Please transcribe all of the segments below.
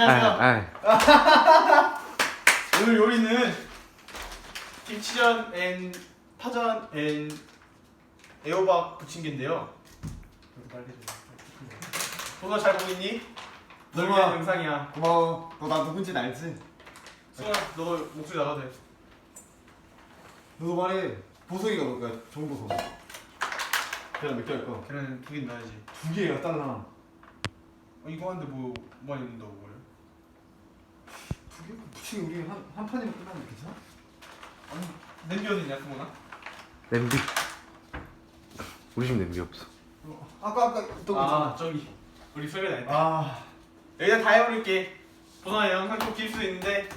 안녕하세요. 아, 오늘 요리는 김치전 앤 파전 앤 애호박 부침개인데요. 도너 잘 보고 있니? 널 우와. 위한 영상이야. 고마워. 너 나 누군지 알지? 수아, 너 목소리 나가도 돼. 너도 말해. 보석이가 너 거야. 좋은 보석. 계란 몇개 할까? 계란 두개 넣어야지. 두 개야 딸랑. 어, 이거 하는데 뭐 많이 넣는다고 그래? 부치 우리 한, 한 판이면 끝나면 괜찮아? 아니 냄비 어디 있냐 승원아? 냄비. 우리 집 냄비 없어. 어, 아까 아까 거 아. 저기 우리 설계 다 했다. 아. 여기다 다 해버릴게. 보너의 영상 꼭낄수 있는데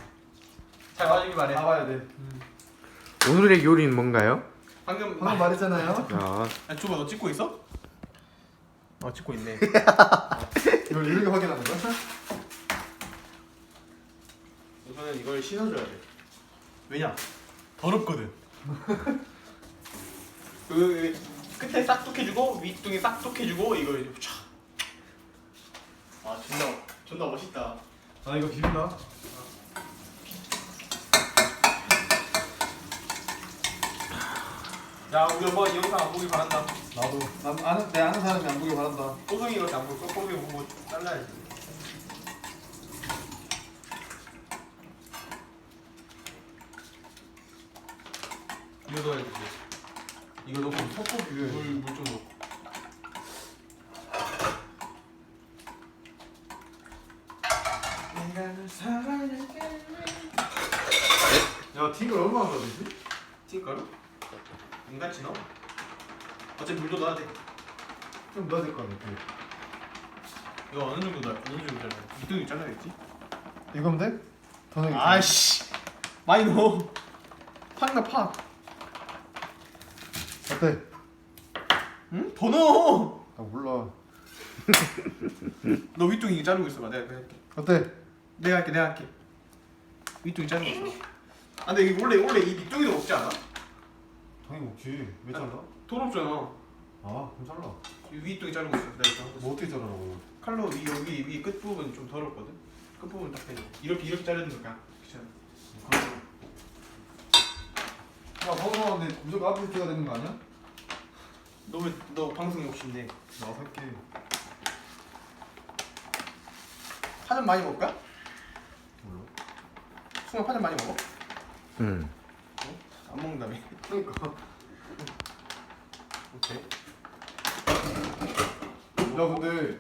잘 봐주길 바래. 나가야 돼. 오늘의 요리는 뭔가요? 방금 방금 말했잖아요. 자, 아, 줘봐 너 찍고 있어? 어 찍고 있네. 이걸 이렇게 확인하는 거야? 우선은 이걸 씻어줘야 돼. 왜냐? 더럽거든. 그 끝에 싹둑해주고 윗둥이 싹둑해주고 이걸 이제 촥. 아 존나 존나 멋있다. 아 이거 비린다. 야 우리 엄마 이 영상 안 보길 바란다. 나도. 난 아는 내 아는 사람이 안 보길 바란다. 호성이 이렇게 안 볼까? 호성이 보고 잘라야지. 이거 넣어야 되지. 이거 넣고 섞고 물물 좀 넣고. 야 팅글 얼마나 넣어야 되지? 튀가루? 인같이 넣어. 어차피 물도 넣어야 돼. 좀 넣어야 될 거 같아. 이거 어느 정도 넣어? 어느 정도 잘라? 이등이 잘라야겠지? 이거면 돼? 더 넣어. 아이씨 많이 넣어. 팍나 팍. 어때? 응? 더 넣어. 아 몰라. 너 윗둥이 자르고 있어봐. 내가 내가 할게. 어때? 내가 할게. 내가 할게. 윗둥이 자르고 있어. 아 근데 이게 원래 원래 이 밑둥이도 먹지 않아? 당연히 먹지. 왜 잘라? 더럽잖아. 아 그럼 잘라. 이 윗둥이 자르고 있어. 내가 이렇게 하고 있어. 뭐 어떻게 자르라고? 칼로 위 여기 위끝 부분 좀 더럽거든. 끝 부분 딱 해줘. 이렇게 이렇게 자르는 거야. 귀찮아. 야 방송하는데 무조건 아프리티가 되는 거 아니야? 너왜너 방송 욕심내? 나 살게. 파전 많이 먹을까? 몰라. 승아 파전 많이 먹어? 음. 안 먹는다며. 그러니까. 오케이. 야 근데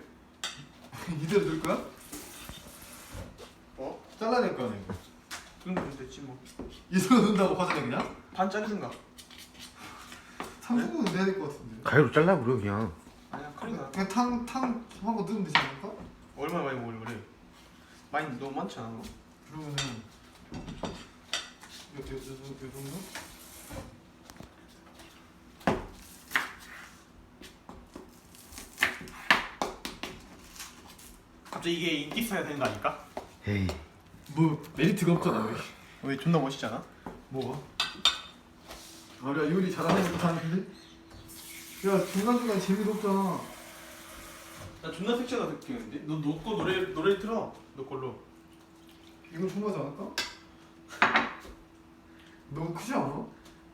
이대로 넣을 거야? 어? 잘라낼 거 아니야 이거. 그럼 됐지 뭐. 이대로 넣는다고 화장해 그냥? 반 자르든가. 3분은 내야 될 것 같은데. 가위로 잘라버려 그냥. 아니야 그러니까. 그냥 탕 탕 하고 넣으면 되지 않을까? 얼마나 많이 먹으려 그래? 많이 너무 많지 않아? 너? 그러면은 이렇게 요, 요, 요 정도? 갑자기 이게 인기 있어야 되는 거 아닐까? 에이. 뭐 메리트가 없잖아 왜? 왜 존나 멋있지 않아? 뭐가? 아 우리가 요리 잘하는 것도 아닌데? 야 중간중간 재미도 없잖아 나 존나 섹시하다 느끼는데? 너너거 노래 노래 틀어. 너 걸로. 이건 통하지 않을까? 너무 크지 않아?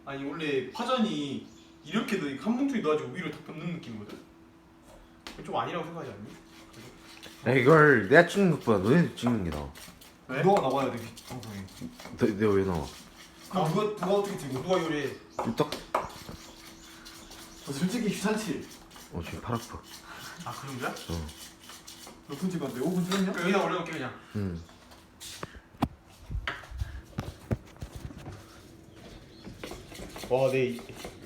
아니 원래 파전이 이렇게 넣- 한 뭉텅이 넣어가지고 위로 다 덮는 느낌이거든. 그거 좀 아니라고 생각하지 않니? 야, 이걸 내가 찍는 것보다 너네 찍는 게 나아. 왜? 너가 나와야 돼 방송에 너, 내가 왜 나와? 그럼 누가, 누가 어떻게 찍어? 누가 요리해? 딱. 어, 솔직히 귀찮지? 어 지금 팔 아파. 아 그런 거야? 몇 분 찍었는데? 5분 찍었냐? 여기다 올려놓게 그냥. 음. 와, 내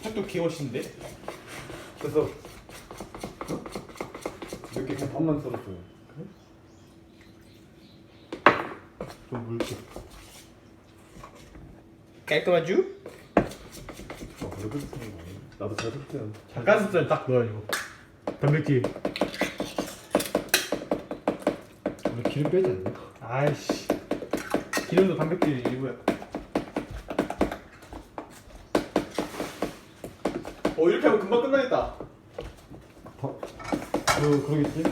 핫도 개멋있는데? 그래서 이렇게 그냥 밥만 썰었어 좀 묽게 깔끔하죠? 아 그렇게 쓰는 거 아니야? 나도 잘 쓸게요 닭가슴살 딱 넣어가지고 단백질 우리 기름 빼지 않나? 아이씨 기름도 단백질 일부야 어 이렇게 하면 금방 끝나겠다 어, 그러겠지?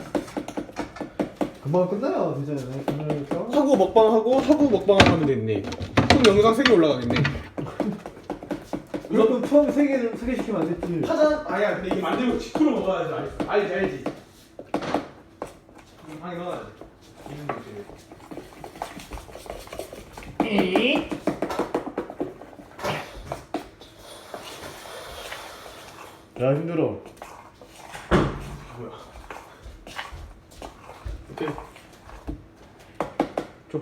금방 끝나요 되잖아요. 그러니까. 하고 먹방하고 하고 먹방하면 됐네. 그럼 영상 3개 올라가겠네. 그럼 처음에 세 개를 세개 시키면 안 됐지. 파전 아야 근데 이게 만들고 직후로 먹어야지 알지 알지 알지. 음, 방에 넣어야지. 거. 야 힘들어. 뭐야? 오케이. 줘.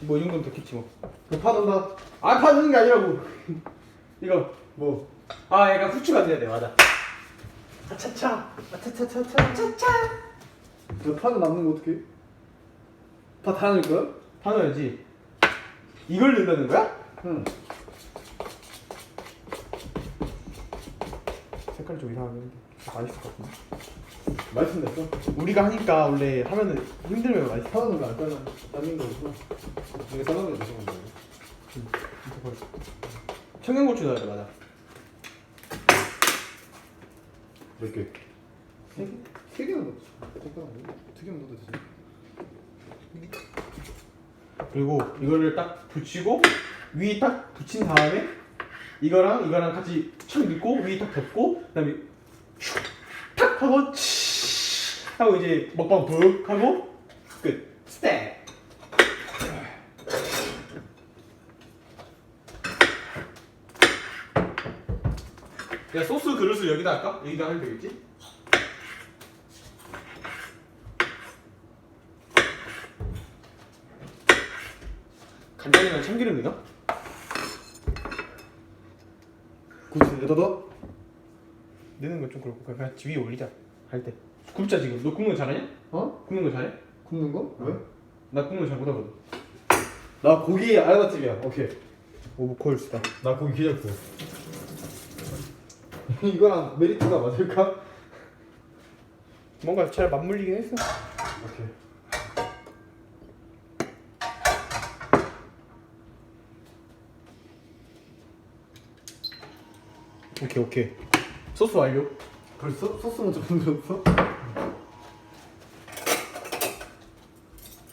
뭐이 정도면 됐겠지 뭐. 너 파던다. 아 파는 게 아니라고. 이거. 뭐? 아 약간 후추가 돼야 돼 맞아. 아차차. 아차차차차. 아차차. 너 파도 남는 거 어떻게? 파다 넣을 거야? 다 넣어야지. 이걸 넣는다는 거야? 응. 색깔이 좀 이상하긴 한데 맛있을 것 같은데. 맛있는데 또? 우리가 하니까 원래 하면은 힘들면 맛있어. 파는 걸로 안 잘라. 남는 거구나. 이게 싸는 거 무슨 건데? 청양고추 넣어야 돼 맞아. 몇 개? 세 개? 세 개는 넣지. 두 개는 넣어도 되지. 그리고 이거를 딱 붙이고 위에 딱 붙인 다음에 이거랑 이거랑 같이 촥 넣고 위에 딱 덮고 그다음에 탁 하고 치 하고 이제 먹방 북 하고 끝 스텝 야 소스 그릇을 여기다 할까? 여기다 하면 되겠지? 간장이랑 참기름 넣나? 굳이 여기다 넣어? 넣는 건 좀 그렇고 그냥 위에 올리자 할 때 굽자 지금 너 굽는 거 잘하냐? 어? 굽는 거 잘해? 굽는 거? 왜? 나 굽는 거 잘 못하거든 나 고기 알바집이야. 오케이. 오브코일 쓰다 나 고기 기절구. 이거랑 메리트가 맞을까? 뭔가 잘 맞물리긴 했어 오케이. 오케이 오케이 소스 완료 벌써? 소스 먼저 만들었어?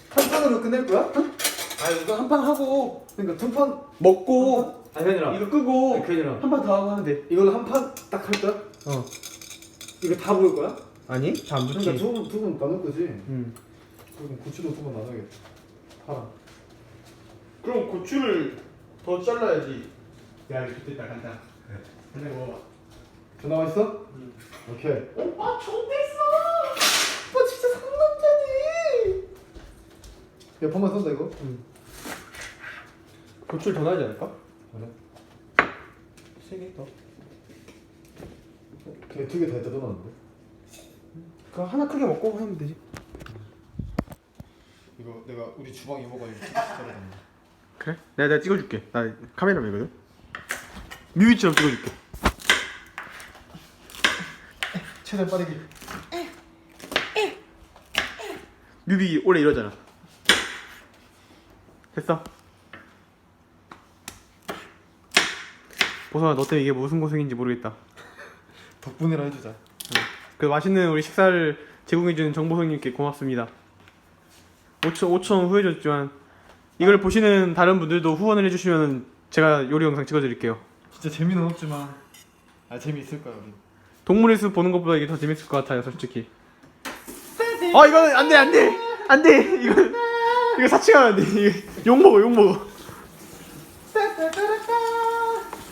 한 판으로 끝낼 거야? 아 이거 한 판 하고 그러니까 두 판? 먹고 아니 아니라 이거 끄고 아니, 그게 아니라 한 판 더 하고 하면 돼 이걸로 한 판 딱 할 거야? 어. 이거 다 먹을 거야? 아니 다안 그러니까 붙지 두분 두분 나눌 거지? 음. 그럼 고추도 두번 나눠야겠다 파랑 그럼 고추를 더 잘라야지 야 이거 좋겠다 간다 간장 먹어봐 전화 와 있어? 응. 오케이 오빠 좋댔어 오빠 진짜 상남자네 몇 판만 쏜다 이거? 고추를 더 넣어야지 않을까? 그래? 세 개 더. 그냥 두개 다 했다 떠나는데 그 하나 크게 먹고 하면 되지. 이거 내가 우리 주방 이모가 이거 잘해줬네 그래? 내가 내가 찍어줄게. 나 카메라맨이거든. 뮤비처럼 찍어줄게. 최대한 빠르게 뮤비 원래 이러잖아. 됐어. 보성아 너 때문에 이게 무슨 고생인지 모르겠다. 덕분에라 해주자 그 맛있는 우리 식사를 제공해주는 정보성님께 고맙습니다. 5천 5천 후해줬지만 이걸 보시는 다른 분들도 후원을 해주시면 제가 요리 영상 찍어드릴게요. 진짜 재미는 없지만 아 재미있을 거야 우리 동물의 숲 보는 것보다 이게 더 재밌을 것 같아요, 솔직히. 아 이거는 안돼 안돼 안돼 이거 이거 사칭하면 안돼 이거 욕 먹어 욕 먹어.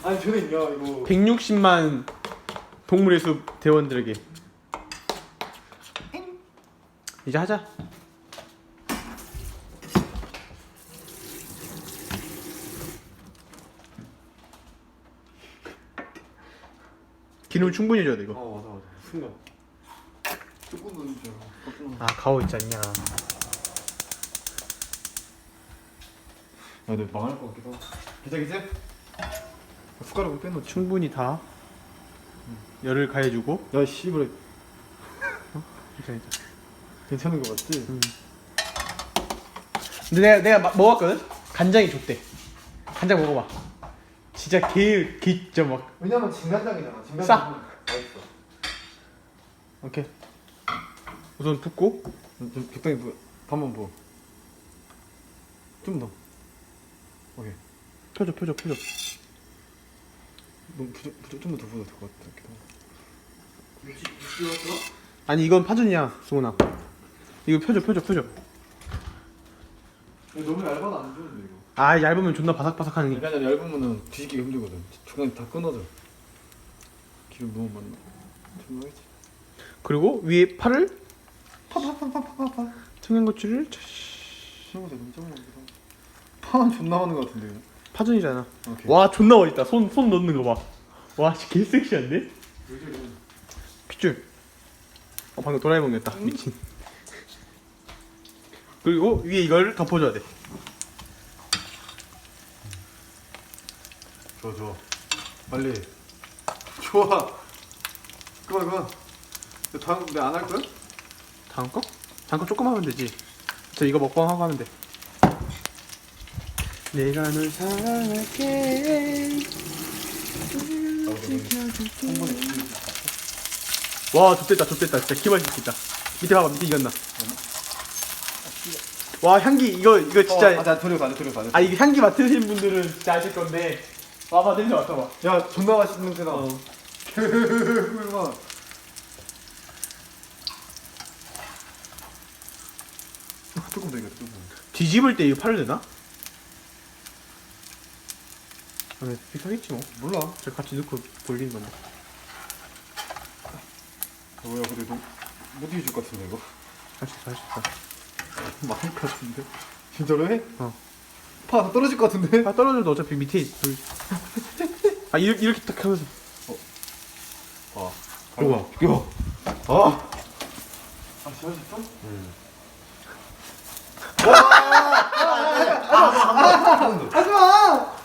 아니 저는 있냐 이거 160만 동물의 숲 대원들에게 이제 하자. 기름 충분히 줘야 돼 이거. 어 맞아 맞아 순간 조금 넣는 줄 알고 아 가오 있지 않냐. 야, 근데 망할 것 같기도 하고. 기자 기자. 숟가락을 빼놓지. 충분히 다 열을 가해주고 야, 씨발. 괜찮아. 괜찮은 거 맞지? 근데 내가 내가 마- 먹었거든. 간장이 좋대. 간장 먹어봐. 진짜 개, 개 진짜 막 왜냐면 진간장이잖아. 진간장. 싸. 맛있어. 오케이. 우선 붓고 좀 적당히 부. 한번 보. 좀 더. 오케이. 펴줘 펴줘 펴줘 너무 부족 부족 좀더 보도 될 것 같기도 하고. 아니 이건 파전이야 수근아 이거 펴줘 펴줘 펴줘 너무 얇아도 안 좋은데 이거. 아 얇으면 존나 바삭바삭하니 약간 얇으면은 뒤집기가 힘들거든. 중간에 다 끊어져. 기름 너무 많나? 좀 하겠지. 그리고 위에 파를 파파파파파파. 청양고추를 것. 파는 존나 많은 것 같은데 이거. 파전이잖아 오케이. 와 존나 멋있다 손 손 넣는 거 봐와 개섹시한데 왜 저래? 핏줄 어 방금 도라에몽이었다 미친 그리고 위에 이걸 덮어줘야 돼 좋아 좋아. 빨리. 좋아. 그만 그만. 너 다음 내가 안할 거야? 다음 거? 다음 거 조금 하면 되지 저 이거 먹방 하고 하면 돼 내가 널 사랑할게 와 좋됐다 좋됐다 진짜 기발 좋겠다 밑에 봐봐 밑에 익었나 와 향기 이거 이거 진짜 어, 아, 나 돌려가, 나 돌려가. 아 이거 향기 맡으신 분들은 진짜 아실 건데 와봐 냄새 맡아봐 야, 존나 맛있는 냄새나. 어. 그만. 조금 더 이거 조금. 뒤집을 때 이거 팔을 되나? 아니 비슷하겠지 뭐 몰라. 저 같이 넣고 돌리는 건데 뭐야, 근데 너못 이길 것 같은데 이거. 할수 있어 할수 있어 많을 것 같은데. 진짜로 해? 어. 파다 떨어질 것 같은데. 아 떨어져도 어차피 밑에 돌... 아 이렇게, 이렇게 딱 하면서 아, 이거 이거. 아. 아, 했어?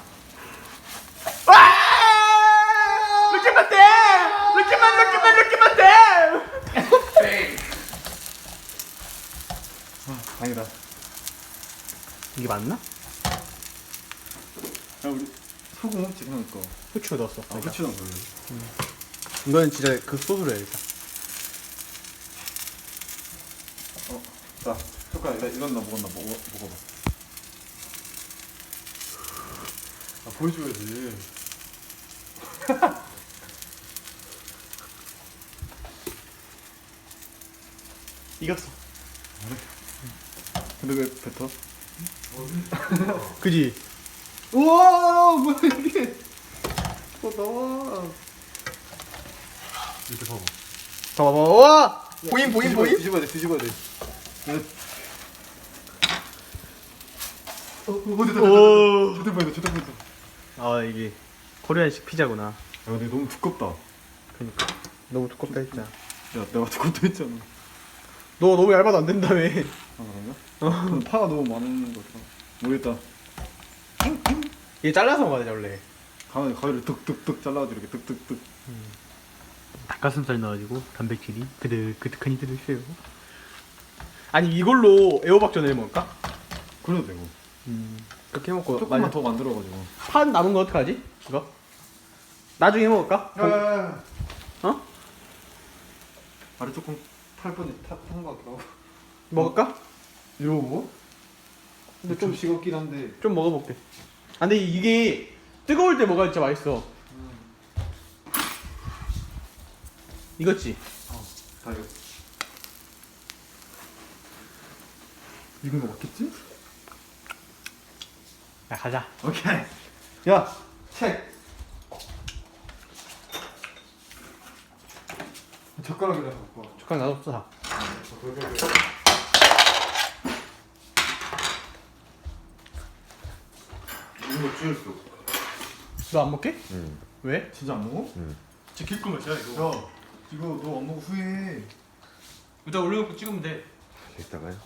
이렇게만 돼! 이렇게만 이렇게만 이렇게만 돼! 다행이다. 이게 맞나? 야, 우리 소금 없지 그냥 거. 후추 넣었어 아, 후추랑 걸려. 이건 진짜 그 소스로 해야겠다 어, 자, 젓가락 나 이건 나 먹었나 먹어 먹어봐. 아 보여줘야지. 익었어 근데 왜 뱉어? 그지? 우와 뭐야 이게? 어 나와. 이렇게 봐봐. 봐봐 와! 보임 보임 뒤집어야 보임? 돼, 뒤집어야 돼 뒤집어야 돼. 어, 어, 됐다, 오. 됐다, 됐다, 됐다, 됐다. 아 이게 코리안식 피자구나 야, 근데 너무 두껍다. 그니까 너무 두껍다 했잖아 야, 내가 두껍다 했잖아. 너 너무 얇아도 안 된다며 아, 그런가? 근데 파가 너무 많은 것 같아. 모르겠다. 이게 잘라서 먹어야 돼 원래 가위, 가위를 득득득 잘라가지고 이렇게 득득득. 닭가슴살 넣어가지고 단백질이 그득그득하니 들으세요 아니 이걸로 애호박전을 해 먹을까? 그래도 되고. 음 그렇게 해 먹고 조금만 만약 더 만들어가지고. 판 남은 거 어떡하지? 이거? 나중에 해 먹을까? 야 야 야. 어? 아래 조금 탈 뻔, 탈것 같기도 하고. 먹을까? 이거 뭐? 근데 좀 좀, 식었긴 한데. 좀 먹어볼게 아 근데 이게 뜨거울 때 먹어야 진짜 맛있어 이거지? 어, 다 이거. 익은 거 맞겠지? 야 가자 오케이. 야, 책. 젓가락이랑 갖고 와. 젓가락 나도 없어 다 이거 찌었어. 너안 먹게? 응. 왜? 진짜 안 먹어? 지킬 거면 야 야, 이거 너 안 먹어 후회해. 일단 올려놓고 찍으면 돼 여기다가요.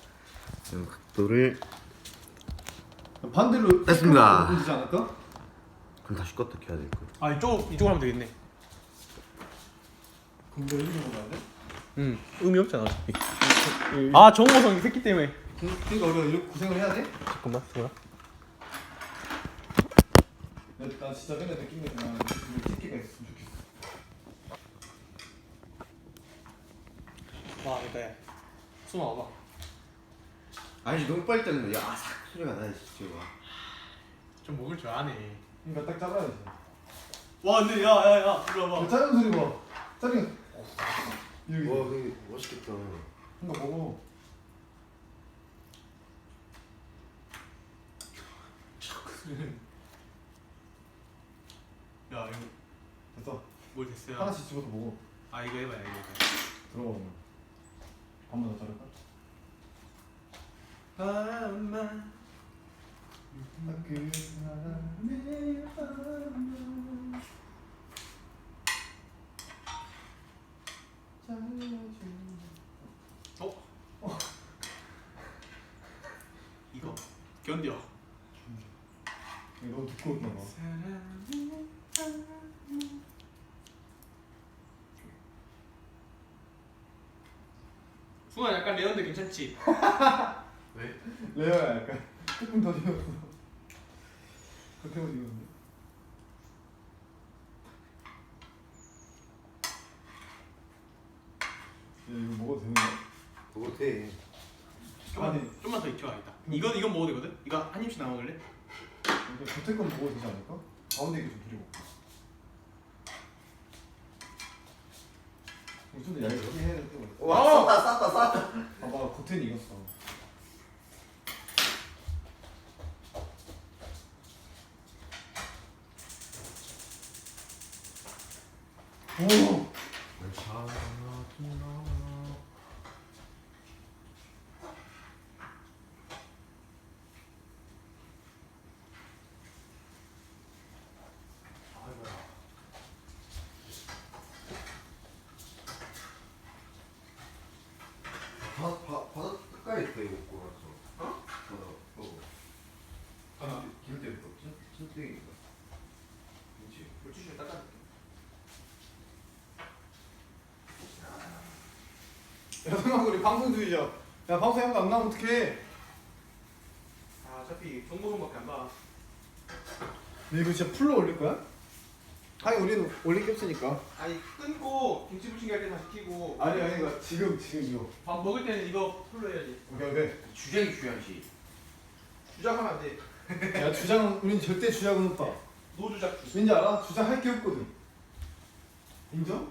이 각도를 반대로 됐습니다. 되지 않을까? 그럼 다시 껐다 켜야 될 거. 아 이쪽 이쪽으로 하면 되겠네 근데 이렇게 먹어야 돼? 응 의미 없잖아 어차피 아 정보성 이 새끼 때문에 그러니까 우리가 이렇게 고생을 해야 돼? 잠깐만 잠깐만 나 진짜 맨날 느낀 게 그냥 찍기가 있으면 좋겠어. 와야 숨어 와봐 아니 너무 빨리 자른다. 야 아삭 소리가 나 진짜. 좀 먹을 줄 아네. 그러니까 딱 잘라야지. 와 근데 야야야 이리 와봐. 야, 자른 소리 봐. 자른 이렇게. 와 근데 멋있겠다. 이거 먹어. 야 이거 됐어. 뭘 됐어요? 하나씩 집어서 먹어. 아 이거 해봐요 이거. 해봐요. 들어가. 반만 더 자를까? 밤만 그 사람의 밤만 잘라줘. 어? 이거 견뎌. 이거 너무 두꺼웠나 봐. 승아 약간 레어인데 괜찮지? 왜? 레어야 약간 조금 더 익었어. 겉에만 익었는데. 야 이거 먹어도 되는 거야? 그거 돼. 좀만, 아니. 좀만 더 익혀야겠다. 이건 이건 먹어도 되거든. 이거 한 입씩 나눠 먹을래? 이거 겉에 건 먹어도 되지 않을까? 가운데 이게 좀 드리고. 무슨 얇게 해야 돼. 와 쌌다 쌌다 쌌다. 봐봐 겉에는 익었어. 오. 바다 바- 바다 가까이 있다 이거 먹고 나서. 어? 바다. 어. 하나. 기름 때문에 또 찐, 찐땡이가. 그렇지. 물티슈에 닦아줄게. 야 성아 우리 방송 중이자. 야 방송 한거 안 나오면 어떡해? 아 어차피 정보성밖에 안 봐. 근데 이거 진짜 풀로 올릴 거야? 아니 우리는 올릴 게 없으니까. 아니 끊고 김치 부침개 할때 다시 키고. 아니 아니 이거 지금 지금 이거. 밥 먹을 때는 이거 풀로 해야지. 오케이 오케이. 주장이 중요하지. 주작하면 안 돼. 야 주장 우린 절대 주장은 없다. 노 주작 주. 왠지 알아? 주장 할 게 없거든. 인정?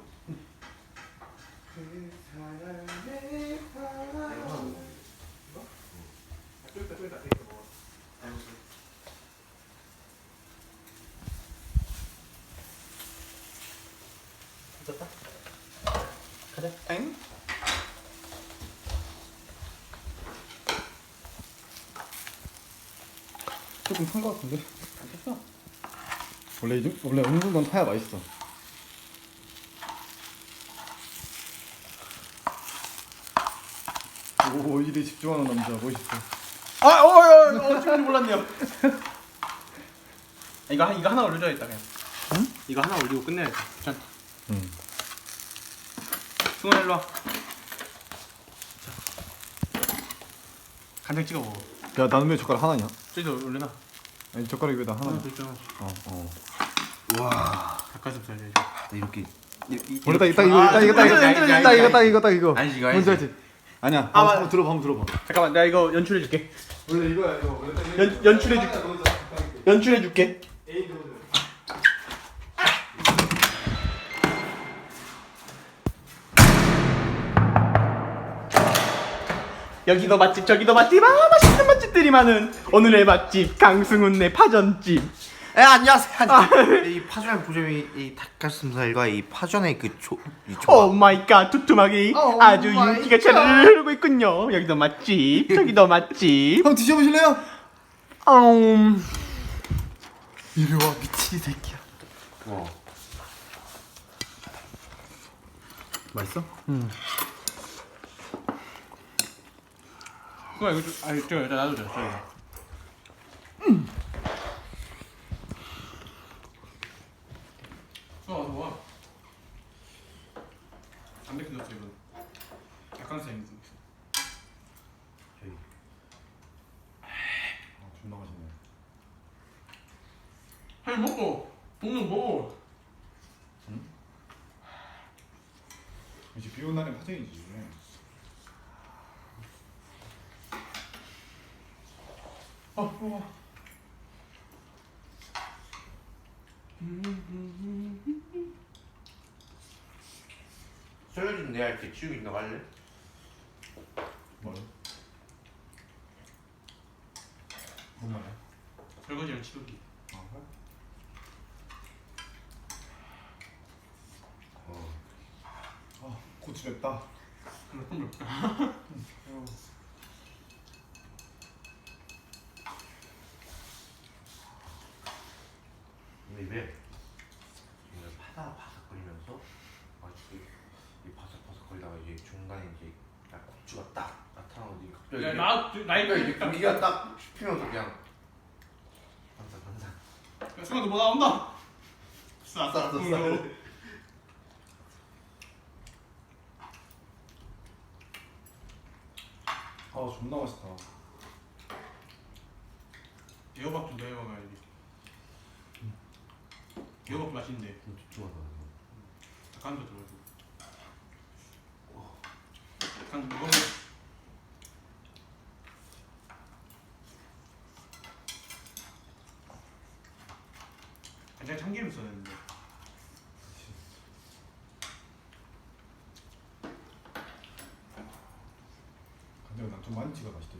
아, 좀 이따 좀 이따 되겠다 먹어. 됐다. 가자. 엥? 조금 탄거 같은데? 원래 이 정- 원래 어느 정도는 타야 맛있어. 오 일에 집중하는 남자 멋있어. 아, 어, 어, 어, 찍는지 몰랐네요. 이거 한 이거 하나 올려줘야겠다 그냥. 응? 이거 하나 올리고 끝내야겠다. 짠. 응. 승원 일로 와. 자. 간장 찍어 먹어. 야 나는 왜 젓가락 하나냐? 저기도 올려놔. 아니 젓가락이 왜나 하나 하나냐? 더 있잖아. 어 어. 와. 닭가슴살 해줘. 나 이렇게. 이렇게 원래 딱 이거 딱 이거 아, 딱 이거 딱 이거 딱 이거 딱 이거 딱 이거. 아니지, 이거 뭔지. 알지? 아니야. 아, 한번 들어봐 한번 들어봐. 잠깐만, 내가 이거 연출해 줄게. 원래 이거야 이거. 연- 연출해줄- 이렇게. 연출해 줄게. 에이 넣어줘. 여기도 맛집, 저기도 맛집, 아 맛있는 맛집들이 많은 오늘의 맛집 강승훈네 파전집. 에 안녕하세요. 이 파전의 보점이 이 닭가슴살과 이 파전의 그조이 오 마이 갓, 두툼하게 오 아주 마이 윤기가 갓. 차르르 흐르고 있군요. 여기도 맛집, 저기도 맛집. 한번 드셔보실래요? 음, 이리 와 미친 새끼야. 와. 맛있어? 응. 그거 이거 좀, 아 이거 저 나도 줘, 저기. 음. 어, 좋아. 담배 끊었어 이거. 약간 생. 저기. 아, 존나 맛있네. 아니 먹고, 먹는 먹어. 이제 비온 날엔 파전이지. 아 우와 소연이 내가 이렇게 치우기 있나 갈래? 뭐야? 뭔 말이야? 설거지랑 치우기. 어. 근데 입에 이걸 파다 바삭거리면서 아, 이, 이 바삭바삭거리다가 이제 중간에 이제 약 고추가 딱 나타나고 이제 갑자기 야, 나 나이 그러니까 이제 고기가 딱 씹히면서 그냥 반삭 반삭 순간도 뭐 나온다. 싹 싹, 싹, 싹. 아 존나 맛있다 애호박 좀더 해먹어야지. 애호박 맛있는데 좀 집중하다 간도 들어가고. 간 먹으면 간장 참기름 써야 되는데 난좀 많이 찍어 맛있대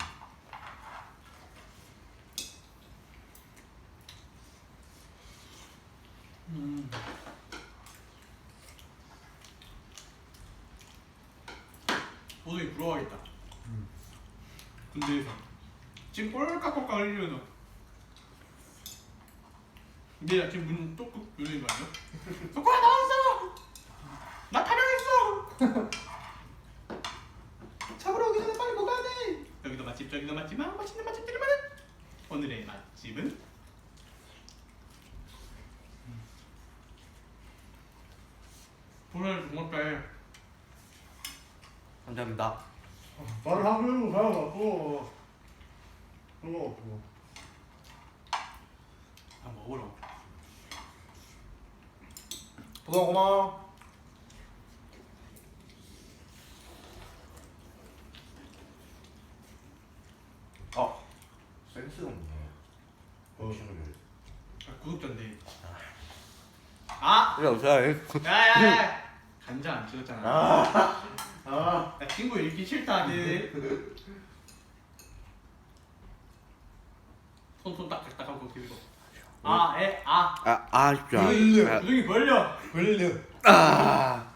음. 도저히 부러워하겠다. 음. 군대에서 지금 꼴깍꼴깍 흘리면서 근데 나 지금 문 똑똑 열리는 거 아니야? 석구야 나왔어! 나 타령했어! 잡으러 오기 전에 빨리 먹어야 돼 여기도 맛집 저기도 맛집 아 맛있는 맛집들이 많은 오늘의 맛집은 보면 정말 빼 감사합니다. 말을 하고 가야 맞고 그거 없고. 아 먹으러 도전 고마워 아 센스가 없네. 어. 친구들 아, 구독자인데. 아! 그래 없어요 야야야. 간장 안 찍었잖아. 아 야 친구 읽기 싫다는데 손손 딱딱 하고 비비고. 아 에 아. 아 아쉽죠 으, 구둥이 벌려. 걸려 아